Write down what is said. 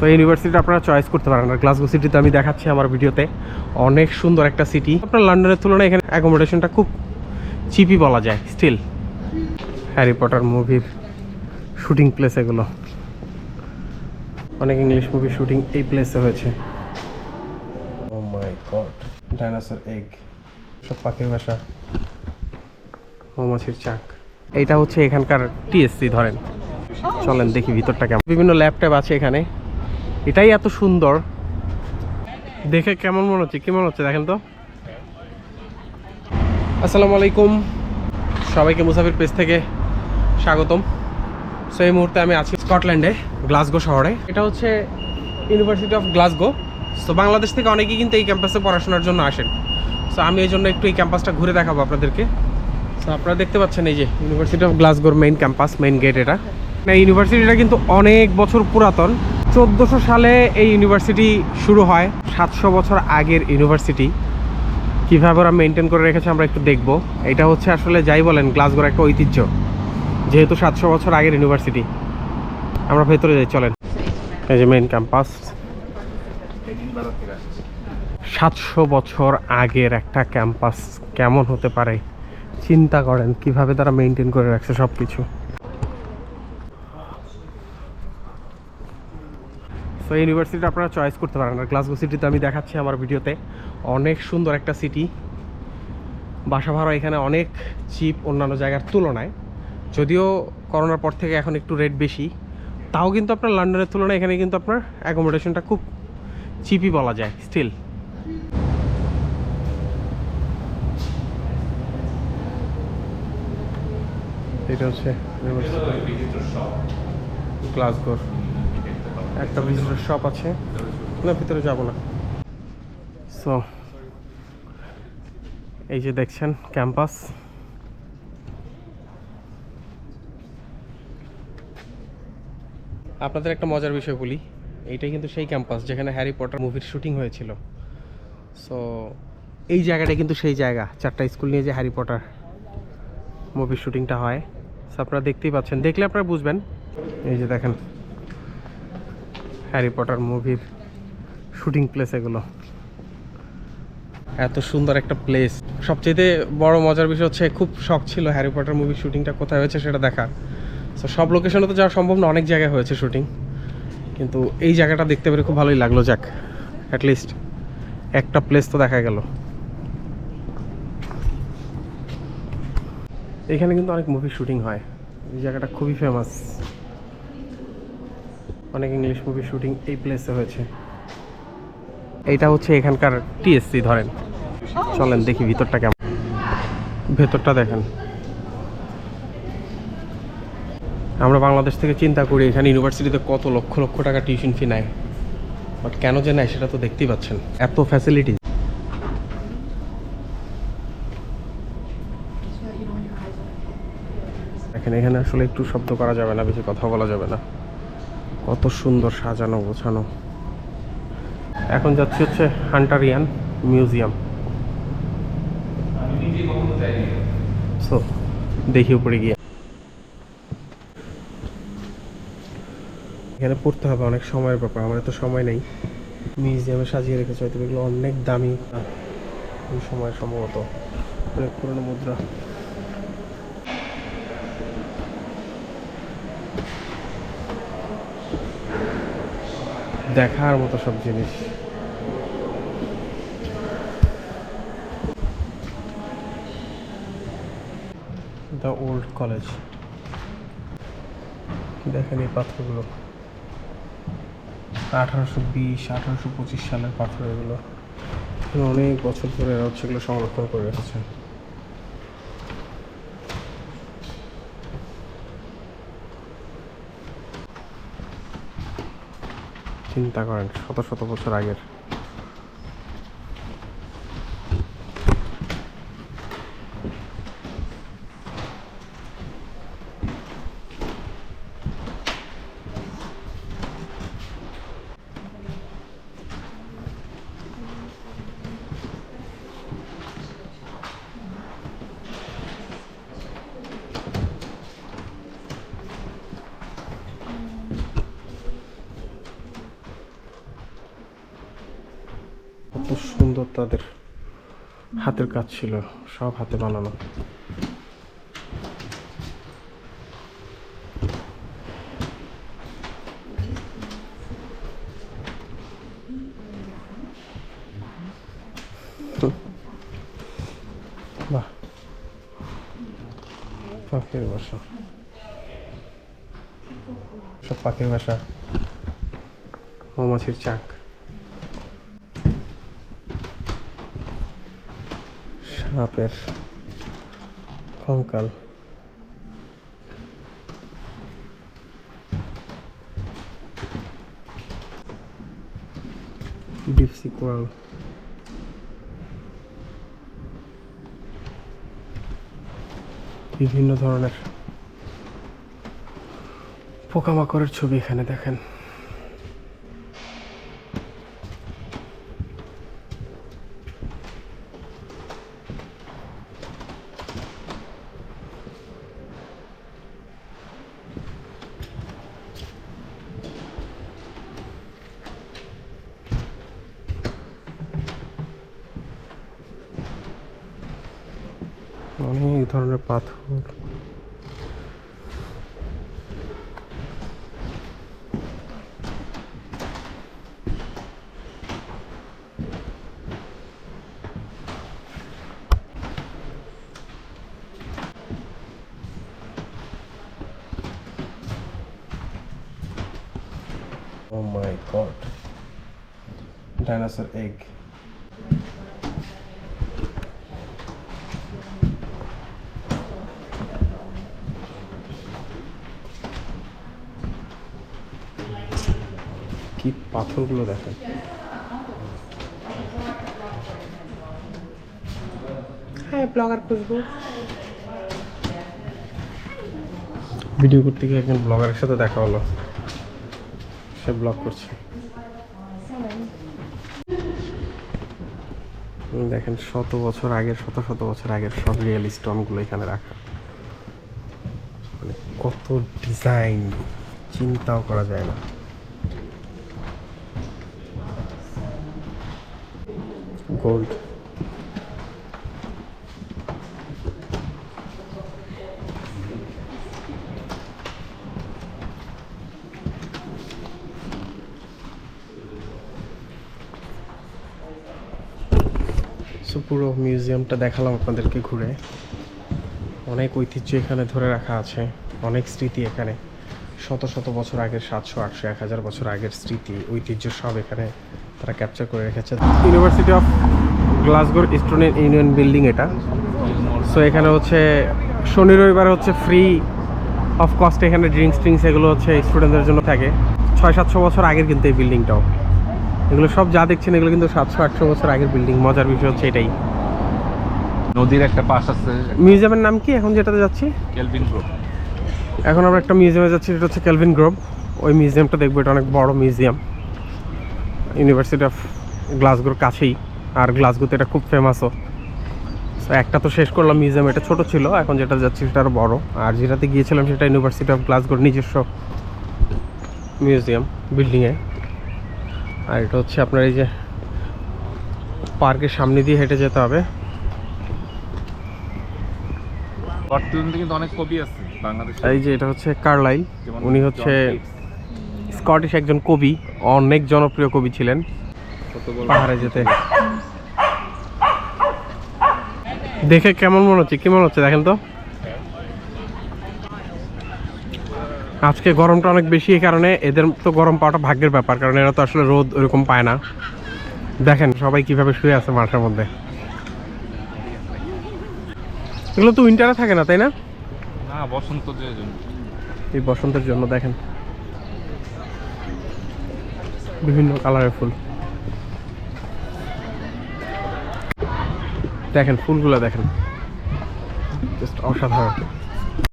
So university আপনারা choice করতে পারেন। আর গ্লাসগো সিটিতে আমি দেখাচ্ছি আমার ভিডিওতে অনেক সুন্দর একটা সিটি আপনার লন্ডনের তুলনায় এখানে অ্যাকোমোডেশনটা খুব চিপই বলা যায় স্টিল হ্যারি পটার মুভির শুটিং প্লেস এগুলো। অনেক ইংলিশ মুভি শুটিং এই প্লেসে হয়েছে। এগ সব পাখির বাসা। চাক। এইটা হচ্ছে এখানকার টিএসসি ধরেন। চলেন দেখি ভিতরটা কেমন। বিভিন্ন ল্যাপটপ আছে এখানে। এটাই এত সুন্দর। দেখে কেমন মনে হচ্ছে? কেমন হচ্ছে? দেখেন তো। আসসালামু আলাইকুম। সবাইকে মুসাফির পেজ থেকে স্বাগতম। সো এই মুহূর্তে আমি আছি স্কটল্যান্ডে গ্লাসগো শহরে। এটা হচ্ছে university of Glasgow so Bangladesh থেকে অনেকেই কিন্তু এই ক্যাম্পাসে পড়াশোনার জন্য আসেন। সো আমি এই জন্য একটু এই ক্যাম্পাসটা ঘুরে দেখাবো আপনাদেরকে। সো আপনারা দেখতে পাচ্ছেন এই যে ইউনিভার্সিটি অফ গ্লাসগোর মেইন ক্যাম্পাস মেইন গেট এটা। ইউনিভার্সিটিটা কিন্তু অনেক বছর পুরাতন। চোদ্দোশো সালে এই ইউনিভার্সিটি শুরু হয়। সাতশো বছর আগের ইউনিভার্সিটি কীভাবে ওরা মেনটেন করে রেখেছে আমরা একটু দেখব। এটা হচ্ছে আসলে যাই বলেন গ্লাসগোর একটা ঐতিহ্য। যেহেতু সাতশো বছর আগের ইউনিভার্সিটি আমরা ভেতরে যাই, চলেন। এই যে মেইন ক্যাম্পাস সাতশো বছর আগের একটা ক্যাম্পাস কেমন হতে পারে? চিন্তা করেন, কীভাবে তারা মেনটেন করে রাখছে সব কিছু সো ইউনিভার্সিটি আপনারা চয়েস করতে পারেন। আর গ্লাসগো সিটিতে আমি দেখাচ্ছি আমার ভিডিওতে অনেক সুন্দর একটা সিটি বাসা ভাড়া এখানে অনেক চিপ অন্যান্য জায়গার তুলনায়। যদিও করোনার পর থেকে এখন একটু রেট বেশি। তাও কিন্তু আপনার লন্ডনের তুলনায় এখানে কিন্তু আপনার অ্যাকোমোডেশনটা খুব চিপই বলা যায় স্টিল এটা হচ্ছে গ্লাসগোর একটা ভিজিটর শপ আছে। না, ভিতরে যাব না। সো এই যে দেখছেন ক্যাম্পাস আপনাদের একটা মজার বিষয় বলি। এইটাই কিন্তু সেই ক্যাম্পাস যেখানে হ্যারি পটার মুভির শুটিং হয়েছিল। সো এই জায়গাটা কিন্তু সেই জায়গা। চারটা স্কুল নিয়ে যে হ্যারি পটার মুভির শুটিংটা হয়। সো আপনারা দেখতেই পাচ্ছেন। দেখলে আপনারা বুঝবেন। এই যে দেখেন। হ্যারি পটার মুভির শুটিং প্লেস এগুলো। এত সুন্দর একটা প্লেস। সবচেয়ে বড় মজার বিষয় হচ্ছে, খুব শখ ছিল হ্যারি পটার মুভির শুটিংটা কোথায় হয়েছে সেটা দেখার। তো সব লোকেশনে তো যাওয়া সম্ভব না, অনেক জায়গায় হয়েছে শুটিং। কিন্তু এই জায়গাটা দেখতে পেরে খুব ভালোই লাগল, যাক অ্যাটলিস্ট একটা প্লেস তো দেখা গেল। এখানে কিন্তু অনেক মুভি শুটিং হয়। এই জায়গাটা খুবই ফেমাস অনেক ইংলিশ মুভি শুটিং এই প্লেসে হয়েছে। এইটা হচ্ছে এখানকার টিএসসি ধরেন। চলেন দেখি ভিতরটা কেমন। ভেতরটা দেখেন। আমরা বাংলাদেশ থেকে চিন্তা করি, এখানে ইউনিভার্সিটিতে কত লক্ষ লক্ষ টাকা টিউশন ফি নেয়। বাট কেন যে নেয় সেটা তো দেখতেই পাচ্ছেন। এত ফ্যাসিলিটি দেখেন, এখানে আসলে একটু শব্দ করা যাবে না, বেশি কথা বলা যাবে না। কত সুন্দর সাজানো, গোছানো। এখন যাচ্ছি হচ্ছে হান্টারিয়ান মিউজিয়াম। সো দেখি উপরে গিয়ে। এখানে পড়তে হবে, অনেক সময়ের ব্যাপার, আমার তো সময় নেই। মিউজিয়ামে সাজিয়ে রেখেছে, হয়তো এগুলো অনেক দামি। সময় সম্ভবত, অনেক পুরনো মুদ্রা। দেখার মতো সব জিনিস। দ্য ওল্ড কলেজ দেখেন এই পাথরগুলো। আঠারোশো বিশ, আঠারোশো পঁচিশ সালের পাথর এগুলো। অনেক বছর ধরে হচ্ছে এগুলো সংরক্ষণ করে রেখেছে। চিন্তা করেন শত শত বছর আগের। সুন্দর তাদের হাতের কাজ ছিল, সব হাতে বানানো। পাখির বাসা। সব পাখির বাসা। মৌমাছির চাক। সাপের কঙ্কাল। ডিপসি বিভিন্ন ধরনের পোকামাকড়ের ছবি এখানে দেখেন। অনেক ধরনের পাথর। ডাইনোসর এগ কি পাথরগুলো দেখেন হ্যাঁ ব্লগার খুঁজবো। ভিডিও করতে গিয়ে একজন ব্লগারের সাথে দেখা হলো। সে ব্লগ করছে। দেখেন শত বছর আগের শত শত বছর আগের সব রিয়েল স্টোনগুলো এখানে রাখা। মানে কত ডিজাইন চিন্তাও করা যায় না। সো পুরো মিউজিয়ামটা দেখালাম আপনাদেরকে ঘুরে। অনেক ঐতিহ্য এখানে ধরে রাখা আছে, অনেক স্মৃতি এখানে। শত শত বছর আগের সাতশো, আটশো, এক হাজার বছর আগের স্মৃতি, ঐতিহ্য সব এখানে তারা ক্যাপচার করে রেখেছে। ইউনিভার্সিটি অফ গ্লাসগোর স্টুডেন্ট ইউনিয়ন বিল্ডিং এটা। সো এখানে হচ্ছে শনি রবিবার হচ্ছে ফ্রি অফ কস্ট এখানে ড্রিঙ্কস ট্রিঙ্কস এগুলো হচ্ছে স্টুডেন্টদের জন্য থাকে। ছয় সাতশো বছর আগের কিন্তু এই বিল্ডিংটাও এগুলো সব যা দেখছেন এগুলো কিন্তু সাতশো আটশো বছর আগের বিল্ডিং মজার বিষয় হচ্ছে এটাই। নদীর একটা পাশ আছে। মিউজিয়ামের নাম কি? এখন যেটাতে যাচ্ছি? কেলভিন গ্রুপ এখন আমরা একটা মিউজিয়ামে যাচ্ছি এটা হচ্ছে ক্যালভিন গ্রোভ ওই মিউজিয়ামটা দেখব এটা অনেক বড় মিউজিয়াম ইউনিভার্সিটি অফ গ্লাসগোর কাছেই আর গ্লাসগোতে এটা খুব ফেমাসও সো একটা তো শেষ করলাম মিউজিয়াম এটা ছোট ছিল এখন যেটা যাচ্ছি সেটা আরও বড়ো। আর যেটাতে গিয়েছিলাম সেটা ইউনিভার্সিটি অফ গ্লাসগোর নিজস্ব মিউজিয়াম বিল্ডিংয়ে আর এটা হচ্ছে আপনার এই যে পার্কের সামনে দিয়ে হেঁটে যেতে হবে। কিন্তু অনেক কবি আছে বাংলাদেশে। এই যে এটা হচ্ছে কার্লাইল উনি হচ্ছে। স্কটিশ একজন কবি অনেক জনপ্রিয় কবি ছিলেন। পাহাড়ে যেতে। দেখে কেমন মনে হচ্ছে? কি মনে হচ্ছে? দেখেন তো। আজকে গরমটা অনেক বেশি এই কারণে এদের তো গরম পাওয়াটা ভাগ্যের ব্যাপার কারণ এরা তো আসলে রোদ ওরকম পায় না। দেখেন সবাই কীভাবে শুয়ে আছে মাঠের মধ্যে। এগুলো তো উইন্টারে থাকে না তাই না? না বসন্ত এই বসন্তের জন্য দেখেন। বিভিন্ন কালারের ফুল। দেখেন ফুলগুলো দেখেন। জাস্ট অসাধারণ।